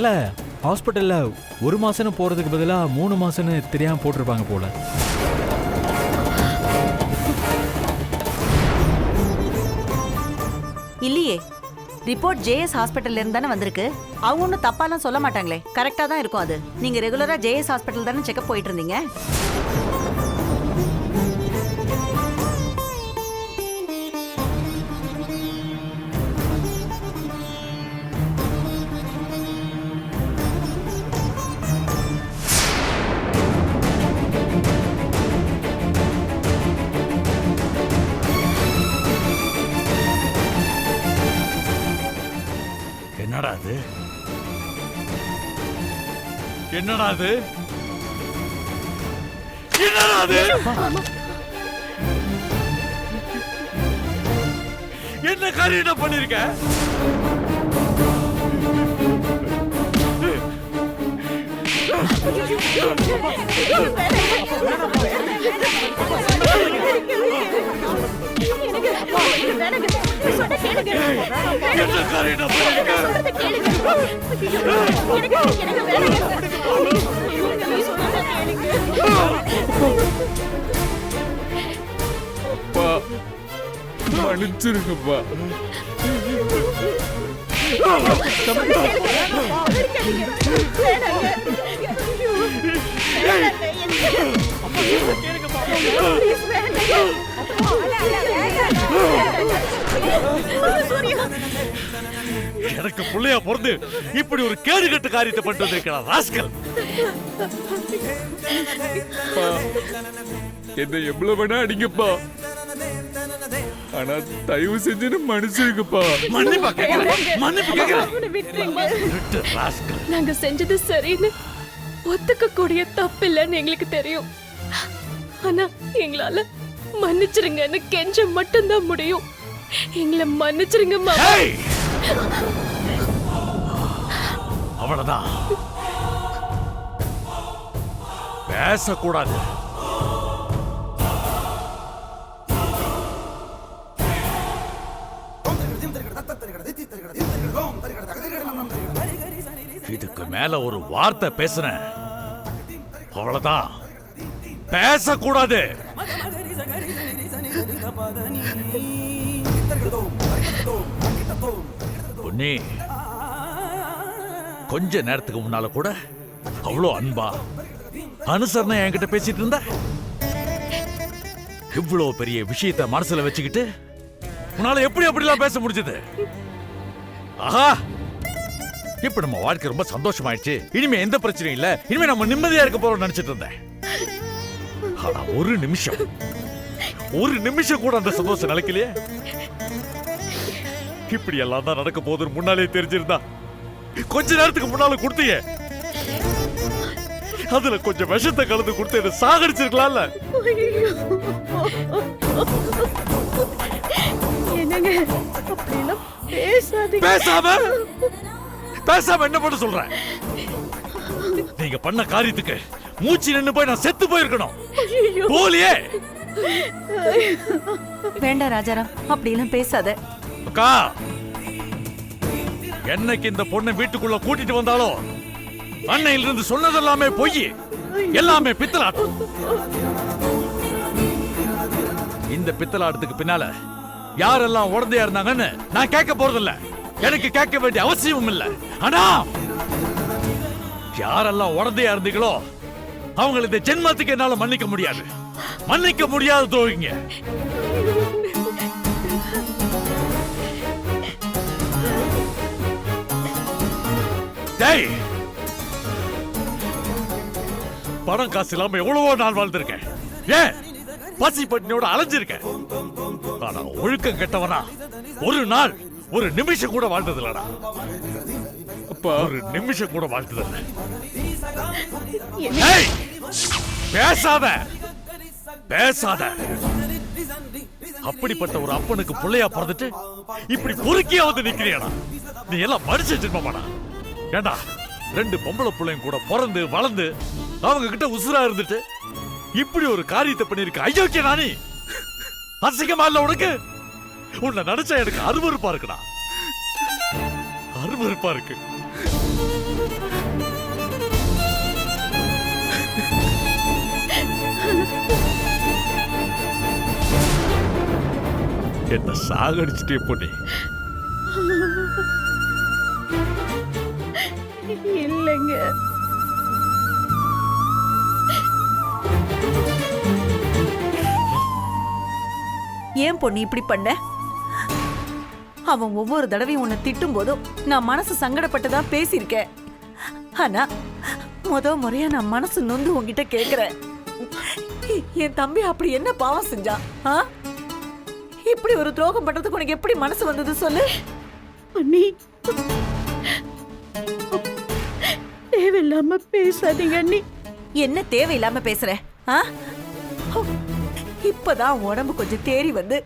ஒருவேளை ஹாஸ்பிட்டல்ல ஒரு மாசம்னு போறதுக்கு பதிலா மூணு மாசம்னு தெரியாம போட்டிருப்பாங்க போல. இல்லையே. ரிப்போர்ட் ஜேஎஸ் ஹாஸ்பிட்டல்ல இருந்து தானே வந்திருக்கு. அவங்க ஒன்றும் தப்பாலாம் சொல்ல மாட்டாங்களே. கரெக்டாக தான் இருக்கும் அது. நீங்கள் ரெகுலராக ஜேஎஸ் ஹாஸ்பிட்டல் தானே செக்அப் போயிட்டு இருந்தீங்க? என்னடா அது? என்னடா அது? என்ன காரியம் பண்ணிருக்க? என்ன காரியம் பண்ணிருக்க? மன்னிச்சிருக்கப்பா மன்னிச்சிருங்கப்பா எனக்கு புள்ளையா பிறந்து இப்படி ஒரு கேடு கட்டு காரியத்தை பண்ணிட்டு வந்திருக்கிறான் ராஸ்கல்? என்ன எவ்வளவு வேணா அடிங்கப்பா. ஆனா தயவு செஞ்சு மன்னிச்சிருங்கப்பா. மன்னிப்பா கேட்கிறேன் மன்னிப்பு ராஸ்கல். நாங்க செஞ்சது சரின்னு ஒத்துக்க கூடிய தப்பு இல்லைன்னு எங்களுக்கு தெரியும். ஆனா எங்களால மன்னிச்சிருங்கன்னு கெஞ்ச மட்டும்தான் முடியும். எங்களை மன்னிச்சிருங்க! அவ்வளவுதான். பேசக்கூடாது. இதுக்கு மேல ஒரு வார்த்தை பேசுறேன். அவ்வளவுதான். பேசக்கூடாது. பொன்னி. கொஞ்ச நேரத்துக்கு முன்னால கூட அவ்வளோ அன்பா அனுசரணை என்கிட்ட பேசிட்டு இருந்த? இவ்வளோ பெரிய விஷயத்தை மனசுல வச்சுக்கிட்டு உன்னால எப்படி அப்படிலாம் பேச முடிஞ்சது? ஆஹா! இப்ப நம்ம வாழ்க்கை ரொம்ப சந்தோஷமாயிடுச்சு. இனிமே எந்த பிரச்சனையும் இல்ல. இனிமே நம்ம நிம்மதியா இருக்க போறோம்னு நினைச்சிட்டு இருந்தேன். ஆனா ஒரு நிமிஷம் ஒரு நிமிஷம் கூட அந்த சந்தோஷம் நிலைக்கலையே. இப்படி எல்லாம் தான் நடக்க போகுதுன்னு முன்னாலே தெரிஞ்சிருந்தா. கொஞ்ச நேரத்துக்கு முன்னால கொடுத்தீங்க. அதுல கொஞ்சம் விஷத்தை கலந்து கொடுத்து என்ன சாகடிச்சிருக்கலாம்ல. என்னங்க அப்படிலாம் பேசாதீங்க. பேசாம பேசாம என்ன பண்ண சொல்றேன் நீங்க பண்ண காரியத்துக்கு மூச்சு நின்னு போய் நான் செத்து போயிருக்கணும். போலியே. வேண்டாம் ராஜாராம் அப்படிலாம் பேசாத. அக்கா என்னைக்கு இந்த பொண்ணை வீட்டுக்குள்ள கூட்டிட்டு வந்தாலோ அன்னையில இருந்து சொன்னதெல்லாமே பொய். எல்லாமே பித்தலாட்டம் இந்த பித்தலாட்டத்துக்கு பின்னால யாரெல்லாம் உடந்தையா இருந்தாங்கன்னு நான் கேட்க போறதில்ல. எனக்கு கேட்க வேண்டிய அவசியமும் இல்ல. ஆனா யாரெல்லாம் உடந்தையா இருந்தீங்களோ அவங்களை இந்த ஜென்மத்துக்கு என்னால மன்னிக்க முடியாது. மன்னிக்க முடியாத துரோகிங்க. டேய்! பணம் காசு இல்லாம எவ்வளவோ நாள் வாழ்ந்திருக்கேன். ஏன்? பசி பட்டினியோட அலைஞ்சிருக்கேன். ஆனா ஒழுக்கம் கெட்டவனா? ஒரு நாள் ஒரு நிமிஷம் கூட வாழ்ந்தது இல்லடா அப்பா. ஒரு நிமிஷம் கூட வாழ்ந்தது இல்ல ஏய் பேசாத. பேசாத. அப்படிப்பட்ட ஒரு அப்பனுக்கு பிள்ளையா பிறந்துட்டு இப்படி பொறுக்கியா வந்து நிக்கிறியாடா. நீ எல்லாம் மனுஷ ஜென்மமாடா. ஏண்டா ரெண்டு பொம்பளை பிள்ளைங்க கூட பிறந்து வளர்ந்து அவங்க கிட்ட உசுரா இருந்துட்டு இப்படி ஒரு காரியத்தை பண்ணிருக்க ஐயோக்கிய நானி? அசிங்கமா இல்ல உனக்கு? உன்னை நினைச்சா எனக்கு அருவருப்பா இருக்குடா. அருவருப்பா இருக்கு. என்ன சாகடிச்சுட்டே போனே இல்லைங்க. ஏன் பொண்ணு இப்படி பண்ண? அவன் ஒவ்வொரு தடவையும் உன்னை திட்டும் போதும் நான் மனசு சங்கடப்பட்டு தான் பேசியிருக்கேன். ஆனா முத முறையா நான் மனசு நொந்து உங்ககிட்ட கேக்குறேன். என் தம்பி அப்படி என்ன பாவம் செஞ்சான் ஆ? இப்படி ஒரு துரோகம் பண்றதுக்கு உனக்கு எப்படி மனசு வந்தது சொல்லு? அண்ணி. தேவையில்லாம பேசாதீங்க அண்ணி. என்ன தேவையில்லாம பேசுற? ஆ? இப்பதான் அவன் உடம்பு கொஞ்சம் தேறி வந்து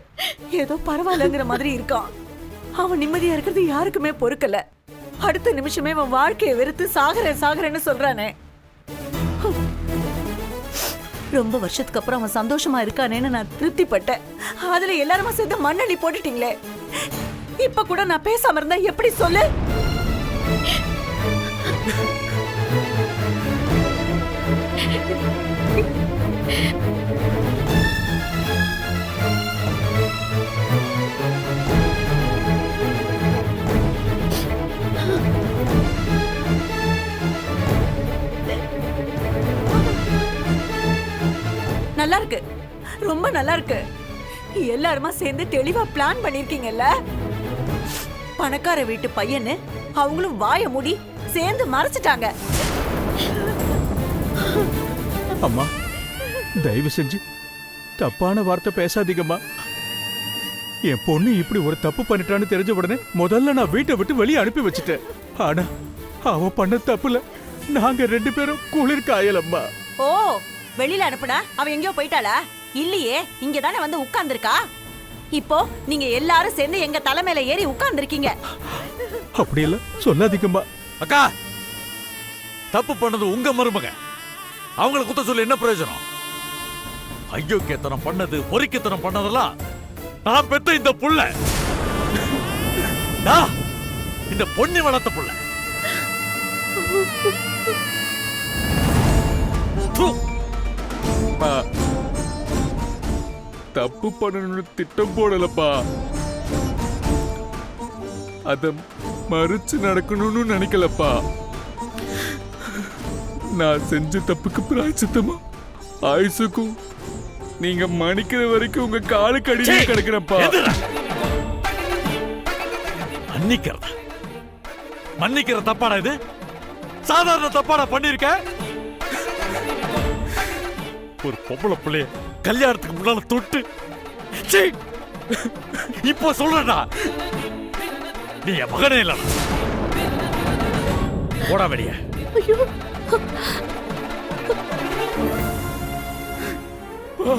ஏதோ பரவாயில்லங்கிற மாதிரி இருக்கான். அவன் நிம்மதியா இருக்கிறது யாருக்குமே பொறுக்கல. அடுத்த நிமிஷமே அவன் வாழ்க்கையை வெறுத்து சாகுறேன் சாகுறேன்னு சொல்றானே. ரொம்ப வருஷத்துக்கு அப்புறம் அவன் சந்தோஷமா இருக்கானேன்னு நான் திருப்திப்பட்டேன். அதுல எல்லாருமா சேர்ந்து மண்ணள்ளி போட்டுட்டீங்களே. இப்ப கூட நான் பேசாம இருந்தா எப்படி சொல்லு? நல்லா இருக்கு ரொம்ப நல்லா இருக்கு எல்லாருமா சேர்ந்து தெளிவா பிளான் பண்ணிருக்கீங்கல்ல? பணக்கார வீட்டு பையன்னு அவங்களும் வாய மூடி சேர்ந்து மறைச்சிட்டாங்க. அம்மா தயவு செஞ்சு தப்பான வார்த்தை பேசாதீங்கம்மா. என் பொண்ணு இப்படி ஒரு தப்பு பண்ணிட்டான்னு தெரிஞ்ச உடனே முதல்ல நான் வீட்டை விட்டு வெளியே அனுப்பி வச்சுட்டேன். ஆனா அவ பண்ண தப்புல நாங்க ரெண்டு பேரும் குளிர் காயலம்மா ஓ வெளியில அனுப்புனா அவ எங்கேயோ போயிட்டாளா? இல்லையே இங்க தானே வந்து உட்கார்ந்திருக்கா? இப்போ நீங்க எல்லாரும் சேர்ந்து எங்க தலைமையில ஏறி உட்கார்ந்திருக்கீங்க. அப்படியெல்லாம் சொல்லாதீங்கம்மா அக்கா தப்பு பண்ணது உங்க மருமக. அவங்கள குத்த சொல்லி என்ன பிரயோஜனம்? ஐயோக்கியத்தனம் பண்ணது பொறிக்கத்தனம் பண்ணதெல்லாம் நான் பெத்த இந்த புள்ள. இந்த பொண்ணி வளர்த்த புள்ள. தப்பு பண்ணணும்னு திட்டம் போடலப்பா. அத மறுச்சு நடக்கணும்னு நினைக்கலப்பா. நான் செஞ்ச தப்புக்கு பிராய்ச்சித்தமா? ஆயுசுக்கும் நீங்க மன்னிக்கிற வரைக்கும் உங்க காலுக்கு அடியிலே! கிடக்குறப்பா? மன்னிக்கிறதா? மன்னிக்கிற தப்பாடா இது? சாதாரண தப்பாடா பண்ணிருக்க? ஒரு பொம்பளை பிள்ளைய கல்யாணத்துக்கு முன்னால தொட்டு. சீ! இப்போ சொல்றடா நீ என் மகனே இல்ல போடா வெளிய.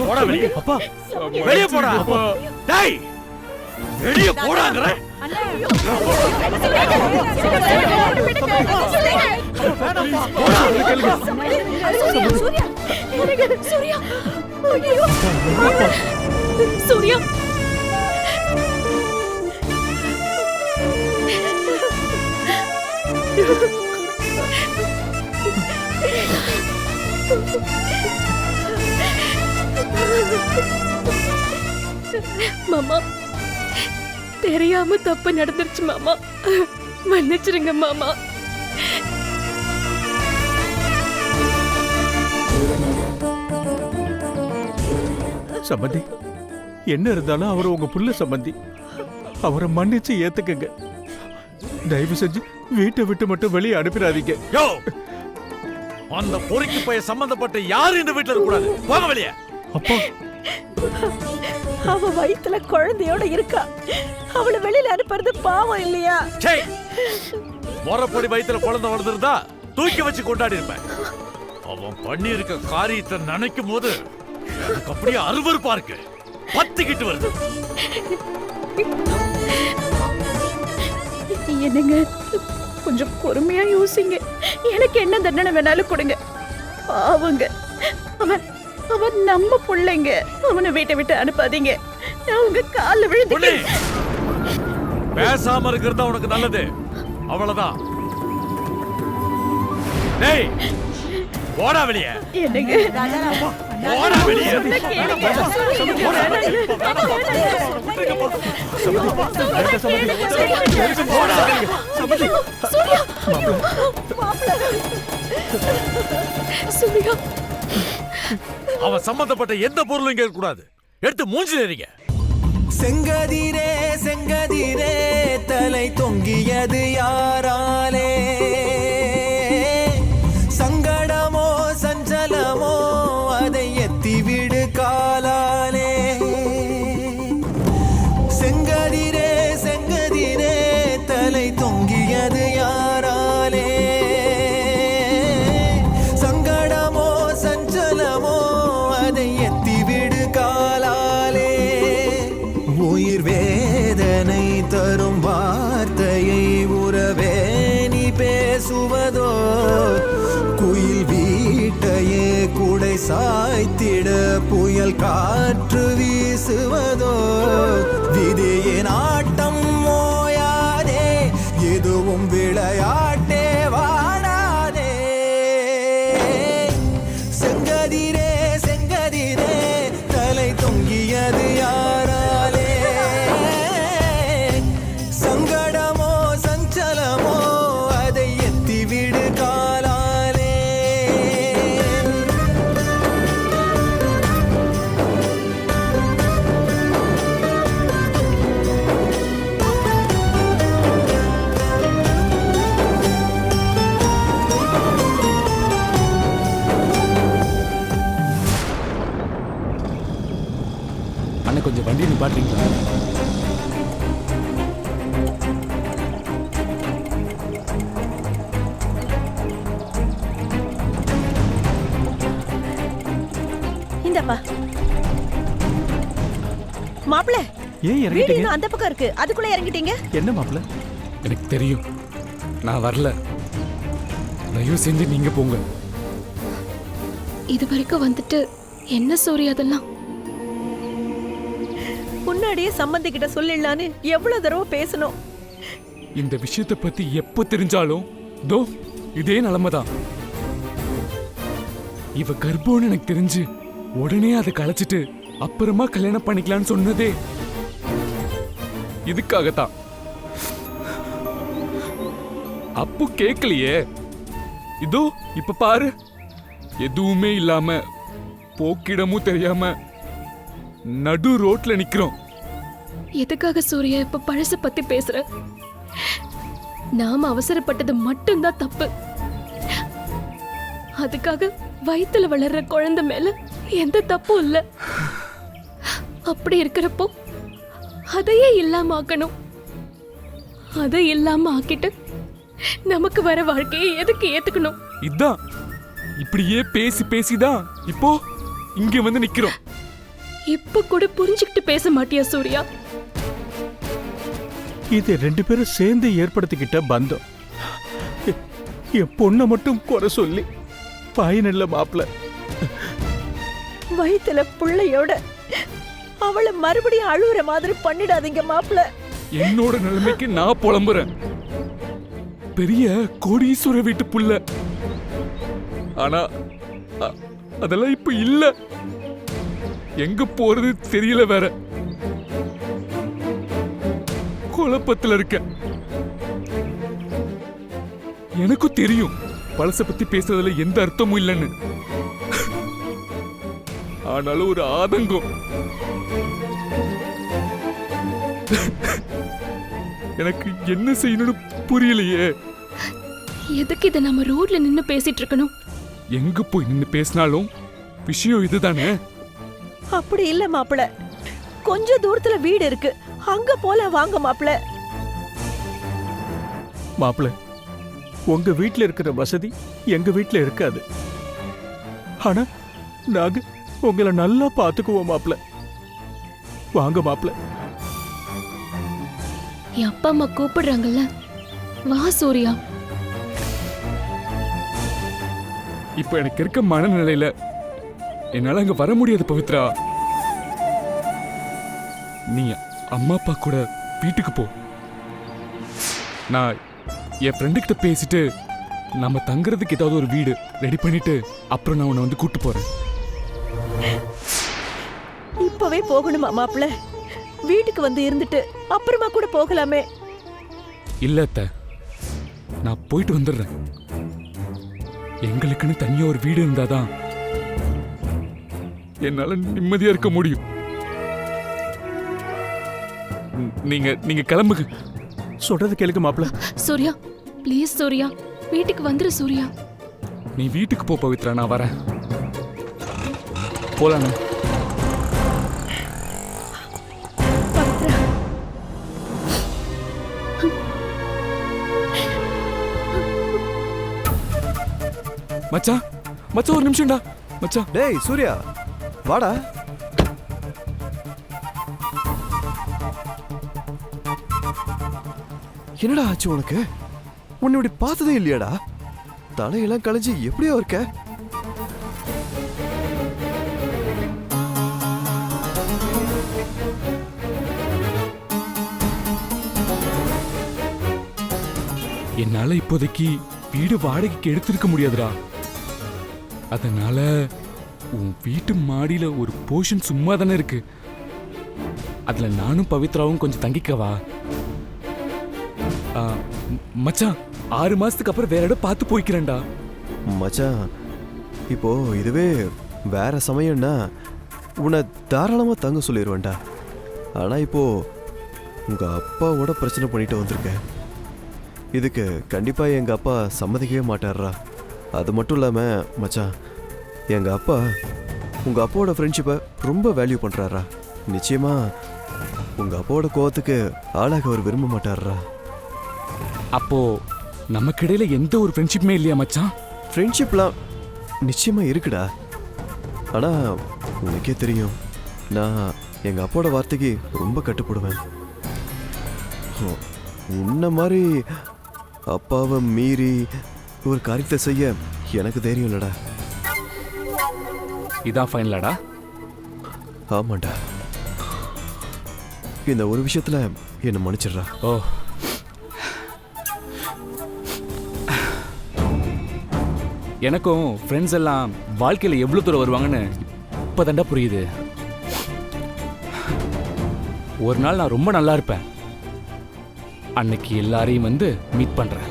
போடா வெளிய. அப்பா. வெளிய போடா. டேய். வெளிய போடாங்கற. சூர்யா ஐயோ. சூர்யா. மாமா தெரியாம தப்பு நடந்துருச்சு மாமா. மன்னிச்சிருங்க மாமா. சம்பந்தி. என்ன இருந்தாலும் அவர் உங்க புள்ள சம்பந்தி. அவரை மன்னிச்சு ஏத்துக்கங்க. தயவு செஞ்சு வீட்டை விட்டு மட்டும் வெளியே அனுப்பிடாதீங்க. யோ! அந்த பொறுக்கி பைய சம்பந்தப்பட்ட யாரும் இந்த வீட்டுல இருக்க கூடாது போங்க வெளிய. அப்பா. அவ வயித்துல குழந்தையோட இருக்கா. அவளை வெளியில அனுப்புறது பாவம் இல்லையா? சே முறப்படி வயித்துல குழந்தை வளர்ந்துருந்தா தூக்கி வச்சு கொண்டாடி இருப்பேன். அவன் பண்ணி இருக்க காரியத்தை நினைக்கும் போது எனக்கு அப்படியே அருவருப்பா இருக்கு. பத்திக்கிட்டு வருது. என்னங்க கொஞ்சம் பொறுமையா யோசிங்க. எனக்கு என்ன தண்டனை வேணாலும் கொடுங்க. பாவங்க. அவன் அவன் நம்ம பிள்ளைங்க. அவனை வீட்டை விட்டு அனுப்பாதீங்க. நான் உங்க கால்ல பொண்ணே! விழுந்து பேசாம இருக்கிறது உனக்கு நல்லது. அவ்வளவுதான். டேய்! ஓடா வெளியே. ராஜாராம், ஓடா வெளியே. சூர்யா. அவன் சம்பந்தப்பட்ட எந்த பொருளும் இங்க கூடாது எடுத்து மூஞ்சில எறிங்க செங்கதிரே செங்கதிரே தலை தொங்கியது யாராலே புயல் காற்று வீசுவதோ? விதியின் ஆட்டம் ஓயாதே. எதுவும் விளையா வண்டி நிப்பாட்டுறீங்களா இந்தப்பா. மாப்பிள ஏன் வீடு இறங்கிட்டீங்க? இன்னும் அந்த பக்கம் இருக்கு. அதுக்குள்ள இறங்கிட்டீங்க. என்ன மாப்பிள்ள? எனக்கு தெரியும். நான் வரல. தயவு செஞ்சு நீங்க போங்க. இது வரைக்கும் வந்துட்டு என்ன சூர்யா அதெல்லாம்? முன்னாடியே சம்பந்தி கிட்ட சொல்லிடலான்னு எவ்வளவு தடவை பேசணும். இந்த விஷயத்தை பத்தி எப்போ தெரிஞ்சாலும் தோ இதே நிலைமைதான். இவ கர்ப்பம்னு எனக்கு தெரிஞ்சு உடனே அதை களைச்சிட்டு அப்புறமா கல்யாணம் பண்ணிக்கலாம்னு சொன்னதே. இதுக்காகத்தான். அப்பு கேட்கலையே. இதோ இப்ப பாரு. எதுவுமே இல்லாம போக்கிடமும் தெரியாம நடு ரோட்ல நிக்கிறோம். எதுக்காக சூர்யா இப்ப பழச பத்தி பேசுற? நாம அவசரப்பட்டது மட்டும்தான் தப்பு. அதுக்காக வயித்துல வளர்ற குழந்தை மேல எந்த தப்பும் இல்ல. அப்படி இருக்கிறப்போ அதையே இல்லாம ஆக்கணும். அதை இல்லாம ஆக்கிட்டு நமக்கு வர வாழ்க்கையை எதுக்கு ஏத்துக்கணும்? இதான். இப்படியே பேசி பேசிதான் இப்போ இங்க வந்து நிக்கிறோம். இப்ப கூட புரிஞ்சுக்கிட்டு பேச மாட்டியா சூர்யா? இது ரெண்டு பேரும் சேர்ந்து ஏற்படுத்திக்கிட்ட பந்தம். என் பொண்ணை மட்டும் குறை சொல்லி பயனில்ல மாப்பிள்ள. வயித்துல புள்ளையோட அவளை மறுபடியும் அழுவுற மாதிரி பண்ணிடாதீங்க மாப்பிள என்னோட நிலைமைக்கு நான் புலம்புறேன். பெரிய கோடீஸ்வர வீட்டு புள்ள. ஆனா அதெல்லாம் இப்ப இல்ல. எங்க போறது தெரியல வேற. குழப்பத்துல இருக்க. எனக்கும் தெரியும். பழச பத்தி பேசுறதுல எந்த அர்த்தமும் இல்லைன்னு. ஆனாலும் ஒரு ஆதங்கம். எனக்கு என்ன செய்யணும்னு புரியலையே. எதுக்கு இதை நம்ம ரோட்ல நின்னு பேசிட்டு இருக்கணும்? எங்க போய் நின்னு பேசினாலும் விஷயம் இதுதானே? அப்படி இல்ல மாப்பிள. கொஞ்ச தூரத்துல வீடு இருக்கு. அங்க போல வாங்க மாப்பிள. மாப்பிள்ள உங்க வீட்ல இருக்கிற வசதி எங்க வீட்ல இருக்காது. ஆனா நாங்க உங்களை நல்லா பாத்துக்குவோம் மாப்பிள்ள வாங்க மாப்பிள்ள என் அப்பா அம்மா கூப்பிடுறாங்கல்ல? வா சூர்யா. இப்ப எனக்கு இருக்க மனநிலையில என்னால அங்க வர முடியாது பவித்ரா. நீ அம்மா அப்பா கூட வீட்டுக்கு போ. நான் என் ஃப்ரெண்டு கிட்ட பேசிட்டு நம்ம தங்குறதுக்கு ஏதாவது ஒரு வீடு ரெடி பண்ணிட்டு அப்புறம் நான் உன்னை வந்து கூட்டு போறேன். இப்பவே போகணுமா மாப்பிள்ள வீட்டுக்கு வந்து இருந்துட்டு அப்புறமா கூட போகலாமே. இல்ல அத்தை. நான் போயிட்டு வந்துடுறேன். எங்களுக்குன்னு தனியா ஒரு வீடு இருந்தாதான் என்னால நிம்மதியா இருக்க முடியும். நீங்க நீங்க கிளம்புங்க. சொல்றது கேளுங்க மாப்பிள்ள சூர்யா ப்ளீஸ் சூர்யா. வீட்டுக்கு வந்துரு சூர்யா. நீ வீட்டுக்கு போ பவித்ரா நான் வரேன். போலாண்ணே. மச்சான் மச்சான் ஒரு நிமிஷம்டா. மச்சான். டேய் சூர்யா வாடா. என்னடா ஆச்சு உனக்கு? உன்னை இப்படி பார்த்ததே இல்லையாடா? தலையெல்லாம் களைஞ்சு எப்படியோ இருக்க. என்னால இப்போதைக்கு வீடு வாடகைக்கு எடுத்திருக்க முடியாதுடா. அதனால உன் வீட்டு மாடியில ஒரு போர்ஷன் சும்மா தானே இருக்கு. அதுல நானும் பவித்ராவும் கொஞ்சம் தங்கிக்கவா? மச்சான் ஆறு மாசத்துக்கு அப்புறம் வேற இடம் பார்த்து போய்க்கிறேன்டா. மச்சான் இப்போ இதுவே வேற சமயம்னா உன்னை தாராளமா தங்க சொல்லிடுவேன்டா ஆனா இப்போ உங்க அப்பாவோட பிரச்சனை பண்ணிட்டு வந்திருக்கேன். இதுக்கு கண்டிப்பா எங்க அப்பா சம்மதிக்கவே மாட்டாரா அது மட்டும் இல்லாம மச்சான் எங்க அப்பா உங்க அப்பாவோட ஃப்ரெண்ட்ஷிப்பை ரொம்ப வேல்யூ பண்றாரா நிச்சயமா உங்க அப்பாவோட கோவத்துக்கு ஆளாக அவர் விரும்ப மாட்டாரா அப்போ நமக்கிடையில எந்த ஒரு ஃப்ரெண்ட்ஷிப்புமே இல்லையா மச்சான்? ஃப்ரெண்ட்ஷிப்லாம் நிச்சயமா இருக்குடா. ஆனா உனக்கே தெரியும் நான் எங்க அப்பாவோட வார்த்தைக்கு ரொம்ப கட்டுப்படுவேன். உன்ன மாதிரி அப்பாவை மீறி ஒரு காரியத்தை செய்ய எனக்கு தைரியம் இல்லடா இதான் ஃபைனலாடா ஆமாண்டா. இந்த ஒரு விஷயத்துல என்னை மன்னிச்சிடுறா. ஓ எனக்கும் ஃப்ரெண்ட்ஸ் எல்லாம் வாழ்க்கையில் எவ்வளோ தூரம் வருவாங்கன்னு இப்போதாண்டா புரியுது. ஒரு நாள் நான் ரொம்ப நல்லா இருப்பேன். அன்னைக்கு எல்லாரையும் வந்து மீட் பண்ணுறேன்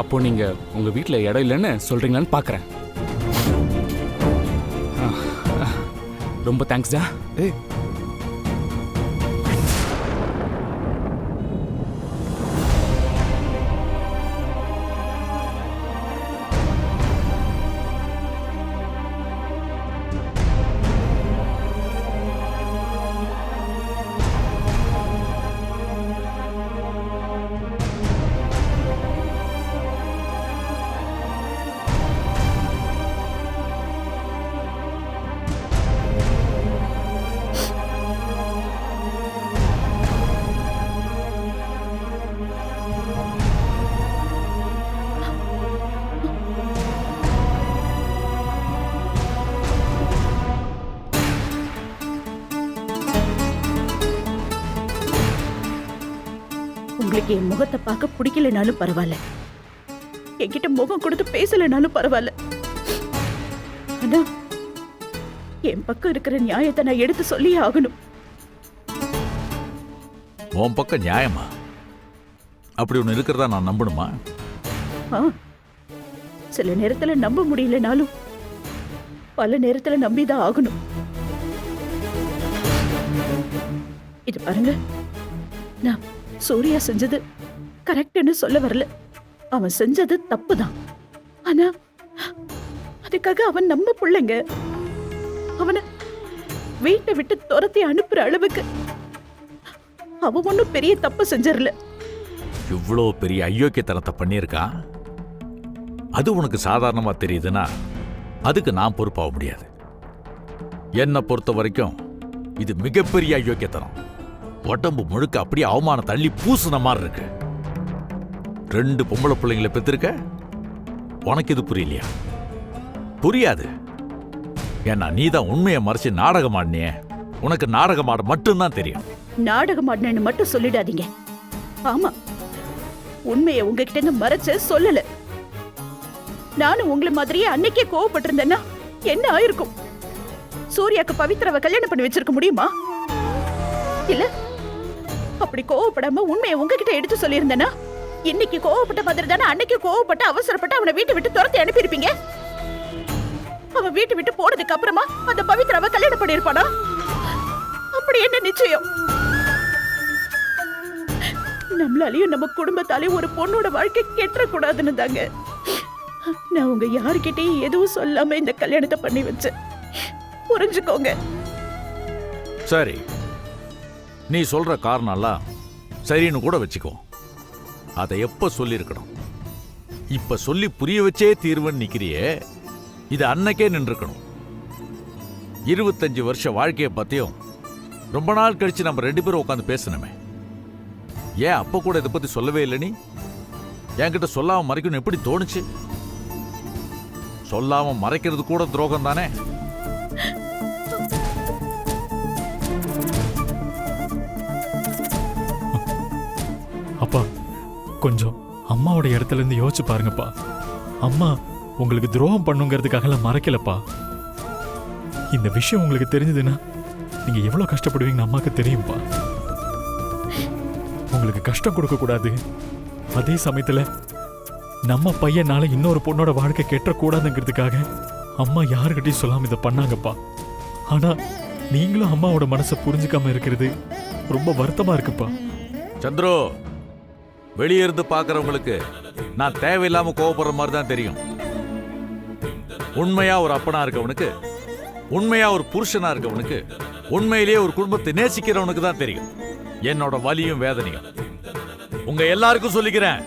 அப்போ நீங்க உங்க வீட்டில் இடம் இல்லைன்னு சொல்றீங்களான்னு பார்க்குறேன் ரொம்ப தேங்க்ஸ்டா ஏய் உங்களுக்கு என் முகத்தை பார்க்க பிடிக்கலனாலும் பரவாயில்ல. என்கிட்ட முகம் கொடுத்து பேசலைனாலும் பரவாயில்ல. ஆனா என் பக்கம் இருக்கிற நியாயத்தை நான் எடுத்து சொல்லியே ஆகணும். உன் பக்கம் நியாயமா? அப்படி ஒன்று இருக்கிறதா நான் நம்பணுமா? சில நேரத்துல நம்ப முடியலனாலும் பல நேரத்துல நம்பிதான் ஆகணும். இது பாருங்க நான் சூர்யா செஞ்சது கரெக்ட்னு சொல்ல வரல. அவன் செஞ்சது தப்பு தான் ஆனா அதுக்காக அவன் நம்ம பிள்ளைங்க அவனை வீட்டை விட்டு துரத்தி அனுப்புற அளவுக்கு அவன் ஒன்றும் பெரிய தப்பு செஞ்சிடல. இவ்வளோ பெரிய அயோக்கியத்தனத்தை பண்ணியிருக்கா? அது உனக்கு சாதாரணமா தெரியுதுன்னா அதுக்கு நான் பொறுப்பாக முடியாது. என்னை பொறுத்த வரைக்கும் இது மிகப்பெரிய அயோக்கியத்தனம். உடம்பு முழுக்க அப்படியே அவமானம் தள்ளி பூசுன மாதிரி இருக்கு. ரெண்டு பொம்பளை பிள்ளைங்களை பெற்றிருக்க உனக்கு இது புரியலையா? புரியாது. ஏன்னா நீ தான் உண்மையை மறைச்சு நாடகம் ஆடினிய. உனக்கு நாடகம் ஆட மட்டும்தான் தெரியும். நாடகம் ஆடினு மட்டும் சொல்லிடாதீங்க. ஆமா. உண்மையை உங்ககிட்ட இருந்து மறைச்சு சொல்லல. நானும் உங்களை மாதிரியே அன்னைக்கே கோவப்பட்டிருந்தேன்னா என்ன ஆயிருக்கும்? சூர்யாக்கு பவித்ராவை கல்யாணம் பண்ணி வச்சிருக்க முடியுமா? இல்ல அப்படி கோவப்படாம உண்மையை உங்ககிட்ட எடுத்து சொல்லியிருந்தேன்னா இன்னைக்கு கோவப்பட்ட மாதிரி தானே அன்னைக்கு கோவப்பட்டு அவசரப்பட்டு அவனை வீட்டை விட்டு துரத்தி அனுப்பியிருப்பீங்க? அவன் வீட்டை விட்டு போனதுக்கு அப்புறமா அந்த பவித்ராவை கல்யாணம் பண்ணியிருப்பானா அப்படி என்ன நிச்சயம்? நம்மளாலையும் நம்ம குடும்பத்தாலையும் ஒரு பொண்ணோட வாழ்க்கை கெட்டக்கூடாதுன்னு தாங்க. நான் உங்க யாருக்கிட்டையும் எதுவும் சொல்லாம இந்த கல்யாணத்தை பண்ணி வச்சேன். புரிஞ்சுக்கோங்க. சரி. நீ சொல்ற காரணம்லாம் சரின்னு கூட வச்சுக்கோ. அதை எப்ப சொல்லியிருக்கணும்? இப்ப சொல்லி புரிய வச்சே தீர்வுன்னு நிக்கிறியே இது அன்னைக்கே நின்றுக்கணும். இருபத்தஞ்சு வருஷ வாழ்க்கையை பத்தியும் ரொம்ப நாள் கழிச்சு நம்ம ரெண்டு பேரும் உட்காந்து பேசணுமே. ஏன் அப்ப கூட இதை பத்தி சொல்லவே இல்லை நீ? என்கிட்ட சொல்லாம மறைக்கணும் எப்படி தோணுச்சு? சொல்லாம மறைக்கிறது கூட துரோகம் தானே கொஞ்சம் அம்மாவோட இடத்துல இருந்து யோசிச்சு பாருங்கப்பா. அம்மா உங்களுக்கு துரோகம் பண்ணுங்கிறதுக்காகலாம் மறைக்கலப்பா. இந்த விஷயம் உங்களுக்கு தெரிஞ்சதுன்னா நீங்க எவ்வளவு கஷ்டப்படுவீங்கன்னு அம்மாக்கு தெரியும்ப்பா உங்களுக்கு கஷ்டம் கொடுக்க கூடாது. அதே சமயத்துல நம்ம பையனால இன்னொரு பொண்ணோட வாழ்க்கை கெட்டக்கூடாதுங்கிறதுக்காக அம்மா யாருக்கிட்டையும் சொல்லாம இதை பண்ணாங்கப்பா. ஆனா நீங்களும் அம்மாவோட மனசை புரிஞ்சுக்காம இருக்கிறது ரொம்ப வருத்தமா இருக்குப்பா. சந்துரு வெளியே இருந்து பார்க்குறவங்களுக்கு நான் தேவையில்லாம கோவப்படுற மாதிரி தான் தெரியும். உண்மையா ஒரு அப்பனா இருக்கவனுக்கு உண்மையா ஒரு புருஷனா இருக்கவனுக்கு உண்மையிலேயே ஒரு குடும்பத்தை நேசிக்கிறவனுக்கு தான் தெரியும். என்னோட வலியும் வேதனையும். உங்க எல்லாருக்கும் சொல்லிக்கிறேன்.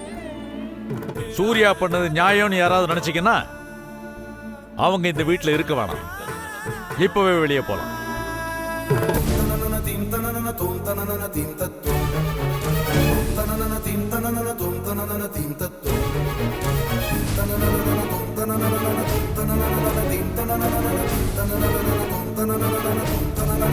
சூர்யா பண்ணது நியாயம்னு யாராவது நினைச்சீங்கன்னா அவங்க இந்த வீட்டில் இருக்க வேணாம். இப்பவே வெளியே తనన తిం తనన తొం తనన తిం తత్తు తనన తొం తనన తొం తనన తిం తనన తిం తనన తొం తనన తొం తనన